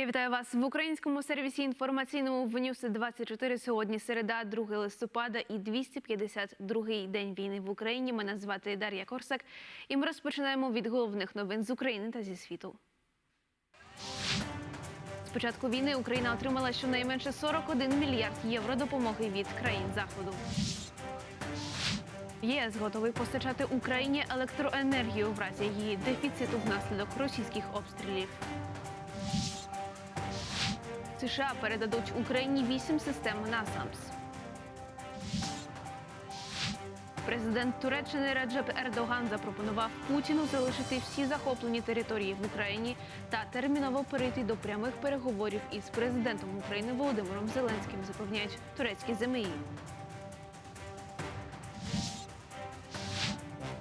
Я вітаю вас в українському сервісі інформаційному в Ньюс 24 Сьогодні середа, 2 листопада і 252-й день війни в Україні. Мене звати Дар'я Корсак, і ми розпочинаємо від головних новин з України та зі світу. З початку війни Україна отримала щонайменше 41 мільярд євро допомоги від країн заходу. ЄС готовий постачати Україні електроенергію в разі її дефіциту внаслідок російських обстрілів. США передадуть Україні вісім систем НАСАМС. Президент Туреччини Реджеп Ердоган запропонував Путіну залишити всі захоплені території в Україні та терміново перейти до прямих переговорів із президентом України Володимиром Зеленським. Запевняють турецькі ЗМІ.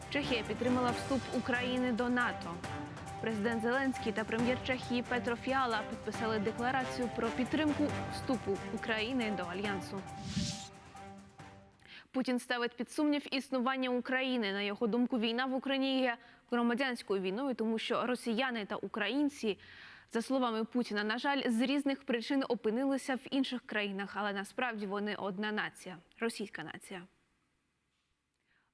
Чехія підтримала вступ України до НАТО. Президент Зеленський та прем'єр Чехії Петро Фіала підписали декларацію про підтримку вступу України до альянсу. Путін ставить під сумнів існування України. На його думку, війна в Україні є громадянською війною, тому що росіяни та українці, за словами Путіна, на жаль, з різних причин опинилися в інших країнах, але насправді вони одна нація російська нація.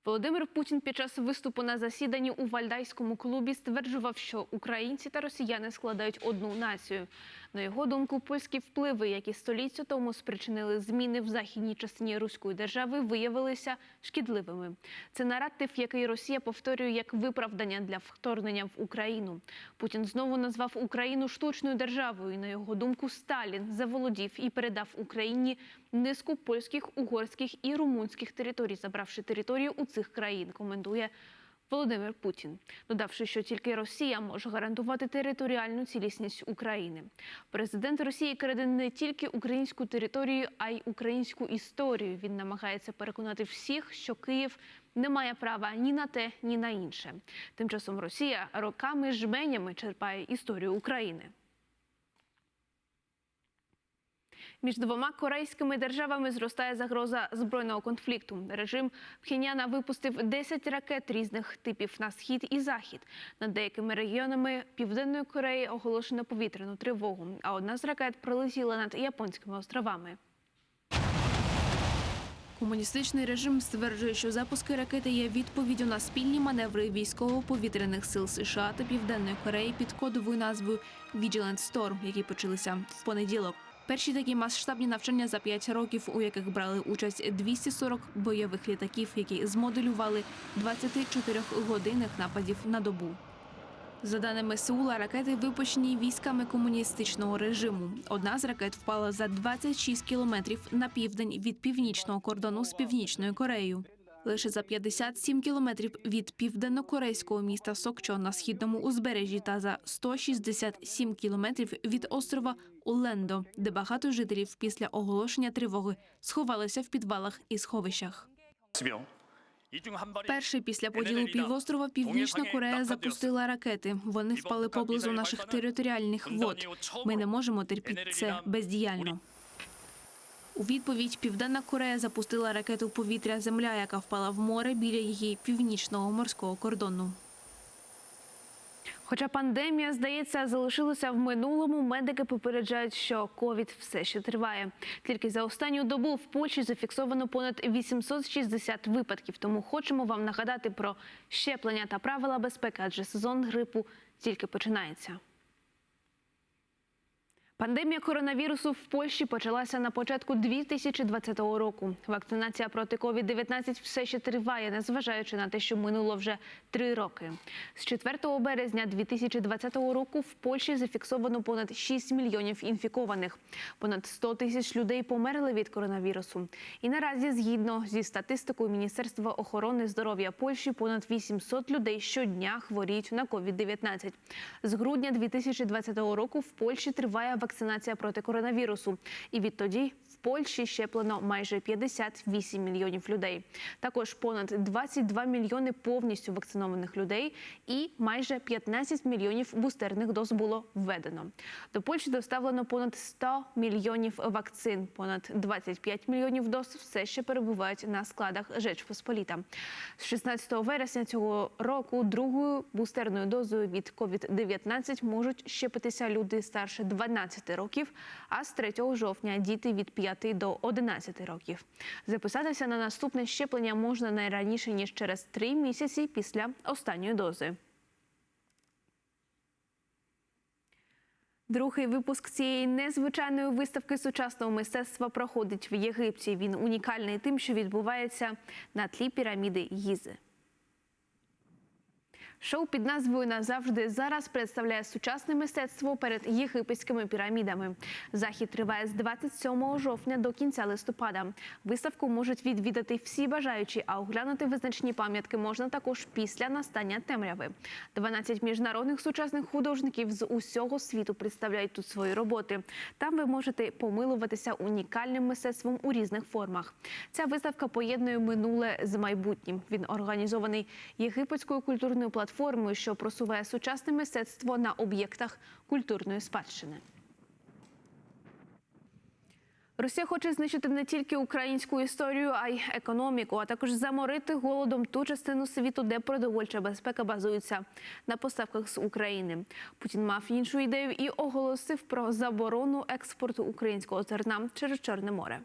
Володимир Путін під час виступу на засіданні у Вальдайському клубі стверджував, що українці та росіяни складають одну націю. На його думку, польські впливи, які століття тому спричинили зміни в західній частині руської держави, виявилися шкідливими. Це наратив, який Росія повторює як виправдання для вторгнення в Україну. Путін знову назвав Україну штучною державою. На його думку, Сталін заволодів і передав Україні низку польських, угорських і румунських територій, забравши територію у цих країн. Коментує Володимир Путін, додавши, що тільки Росія може гарантувати територіальну цілісність України. Президент Росії краде не тільки українську територію, а й українську історію. Він намагається переконати всіх, що Київ не має права ні на те, ні на інше. Тим часом Росія роками жменями черпає історію України. Між двома корейськими державами зростає загроза збройного конфлікту. Режим Пхеняна випустив 10 ракет різних типів на схід і захід. Над деякими регіонами Південної Кореї оголошено повітряну тривогу. А одна з ракет пролетіла над японськими островами. Комуністичний режим стверджує, що запуски ракети є відповіддю на спільні маневри військово-повітряних сил США та Південної Кореї під кодовою назвою Vigilant Storm, які почалися в понеділок. Перші такі масштабні навчання за 5 років, у яких брали участь 240 бойових літаків, які змоделювали 24 годинних нападів на добу. За даними Сеула, ракети випущені військами комуністичного режиму. Одна з ракет впала за 26 кілометрів на південь від північного кордону з північною Кореєю. Лише за 57 кілометрів від південно-корейського міста Сокчо на східному узбережжі та за 167 кілометрів від острова Улендо, де багато жителів після оголошення тривоги сховалися в підвалах і сховищах. Перший після поділу півострова Північна Корея запустила ракети. Вони впали поблизу наших територіальних вод. Ми не можемо терпіти це бездіяльно. У відповідь Південна Корея запустила ракету повітря Земля, яка впала в море біля її північного морського кордону. Хоча пандемія, здається, залишилася в минулому, медики попереджають, що ковід все ще триває. Тільки за останню добу в Польщі зафіксовано понад 860 випадків. Тому хочемо вам нагадати про щеплення та правила безпеки, адже сезон грипу тільки починається. Пандемія коронавірусу в Польщі почалася на початку 2020 року. Вакцинація проти COVID-19 все ще триває, незважаючи на те, що минуло вже три роки. З 4 березня 2020 року в Польщі зафіксовано понад 6 мільйонів інфікованих. Понад 100 тисяч людей померли від коронавірусу. І наразі, згідно зі статистикою Міністерства охорони здоров'я Польщі, понад 800 людей щодня хворіють на COVID-19. З грудня 2020 року в Польщі триває вакцинація проти коронавірусу. І відтоді в Польщі щеплено майже 58 мільйонів людей. Також понад 22 мільйони повністю вакцинованих людей і майже 15 мільйонів бустерних доз було введено. До Польщі доставлено понад 100 мільйонів вакцин. Понад 25 мільйонів доз все ще перебувають на складах Жечпосполіта. З 16 вересня цього року другою бустерною дозою від COVID-19 можуть щепитися люди старше 12 12 років, а з 3 жовтня діти від 5 до 11 років. Записатися на наступне щеплення можна найраніше ніж через 3 місяці після останньої дози. Другий випуск цієї незвичайної виставки сучасного мистецтва проходить в Єгипті. Він унікальний тим, що відбувається на тлі піраміди Гізи. Шоу під назвою Назавжди зараз представляє сучасне мистецтво перед єгипетськими пірамідами. Захід триває з 27 жовтня до кінця листопада. Виставку можуть відвідати всі бажаючі, а оглянути визначні пам'ятки можна також після настання темряви. 12 міжнародних сучасних художників з усього світу представляють тут свої роботи. Там ви можете помилуватися унікальним мистецтвом у різних формах. Ця виставка поєднує минуле з майбутнім. Він організований єгипетською культурною платформою, що просуває сучасне мистецтво на об'єктах культурної спадщини. Росія хоче знищити не тільки українську історію, а й економіку, а також заморити голодом ту частину світу, де продовольча безпека базується на поставках з України. Путін мав іншу ідею і оголосив про заборону експорту українського зерна через Чорне море.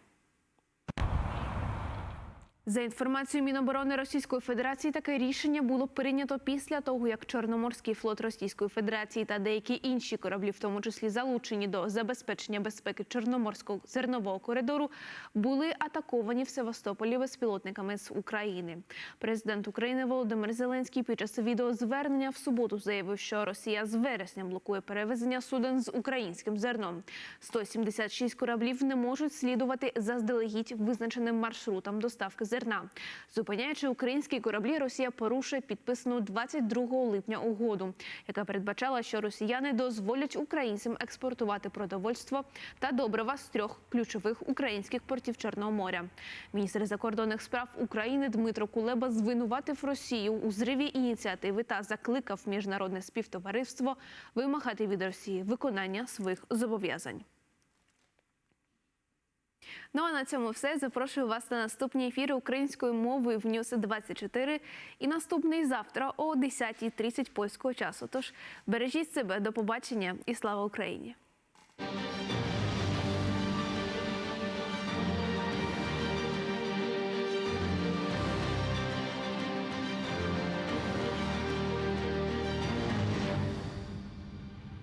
За інформацією Міноборони Російської Федерації, таке рішення було прийнято після того, як Чорноморський флот Російської Федерації та деякі інші кораблі, в тому числі залучені до забезпечення безпеки Чорноморського зернового коридору, були атаковані в Севастополі безпілотниками з України. Президент України Володимир Зеленський під час відеозвернення в суботу заявив, що Росія з вересня блокує перевезення суден з українським зерном. 176 кораблів не можуть слідувати заздалегідь визначеним маршрутам доставки зерна. Зупиняючи українські кораблі, Росія порушує підписану 22 липня угоду, яка передбачала, що росіяни дозволять українцям експортувати продовольство та добрива з трьох ключових українських портів Чорного моря. Міністр закордонних справ України Дмитро Кулеба звинуватив Росію у зриві ініціативи та закликав міжнародне співтовариство вимагати від Росії виконання своїх зобов'язань. Ну а на цьому все. Запрошую вас на наступні ефіри української мови в Ньюс 24 і наступний завтра о 10.30 польського часу. Тож бережіть себе, до побачення і слава Україні!